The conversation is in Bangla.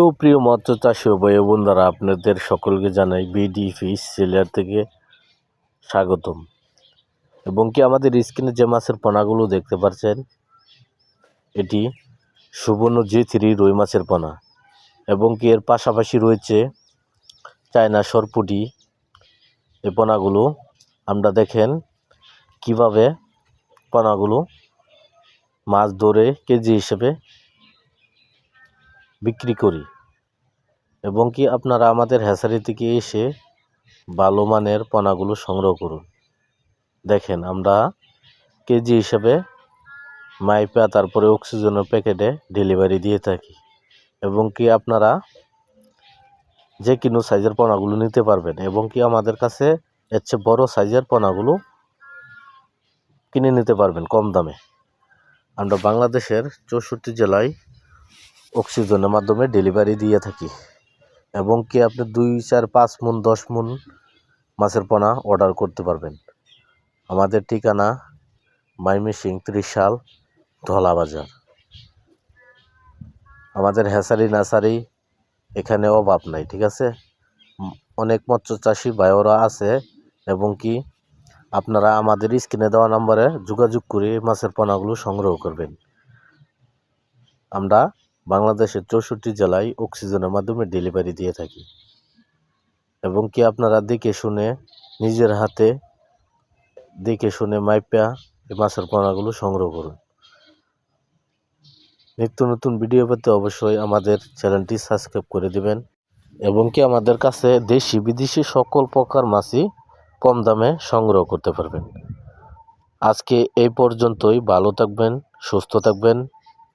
সুপ্রিয় মৎস্য চাষী ভাই বন্ধুরা আপনাদের সকলকে জানাই বিডি ফিশ সেলার থেকে স্বাগতম। এবং কি আমাদের স্ক্রিনে যে মাছের পোনাগুলো দেখতে পাচ্ছেন, এটি সুবর্ণ জি থ্রি রুই মাছের পোনা। এবং কি এর পাশাপাশি রয়েছে চায়না সরপুটি। এই পোনাগুলো আমরা দেখেন কীভাবে পোনাগুলো মাছ ধরে কেজি হিসেবে বিক্রি করি। এবং কি আপনারা আমাদের হ্যাচারি থেকে এসে ভালো মানের পোনাগুলো সংগ্রহ করুন। দেখেন, আমরা কেজি হিসেবে মাইপা, তারপরে অক্সিজেনের প্যাকেটে ডেলিভারি দিয়ে থাকি। এবং কি আপনারা যে কোনো সাইজের পোনাগুলো নিতে পারবেন। এবং কি আমাদের কাছে এর চেয়ে বড়ো সাইজের পোনাগুলো কিনে নিতে পারবেন কম দামে। আমরা বাংলাদেশের চৌষট্টি জেলায় অক্সিজেনের মাধ্যমে ডেলিভারি দিয়ে থাকি। এবং কি আপনি দুই, চার, পাঁচ মন দশ মন মাছের পোনা অর্ডার করতে পারবেন। আমাদের ঠিকানা মাইমিসিং ত্রিশাল ধলা বাজার আমাদের হ্যাসারি নার্সারি এখানে অভাব নাই, ঠিক আছে? অনেক মৎস্য চাষি ভাইওরা আছে এবং কি আপনারা আমাদের স্ক্রিনে দেওয়া নম্বরে যোগাযোগ করে মাছের পোনাগুলো সংগ্রহ করবেন। আমরা বাংলাদেশের চৌষট্টি জেলায় অক্সিজেনের মাধ্যমে ডেলিভারি দিয়ে থাকি। এবং কি আপনারা দেখে শুনে নিজের হাতে দেখে শুনে মাইপা এই মাছের পোনাগুলো সংগ্রহ করুন। নিত্য নতুন ভিডিও পেতে অবশ্যই আমাদের চ্যানেলটি সাবস্ক্রাইব করে দিবেন এবং কি আমাদের কাছে দেশি বিদেশি সকল প্রকার মাছই কম দামে সংগ্রহ করতে পারবেন। আজকে এই পর্যন্তই। ভালো থাকবেন, সুস্থ থাকবেন।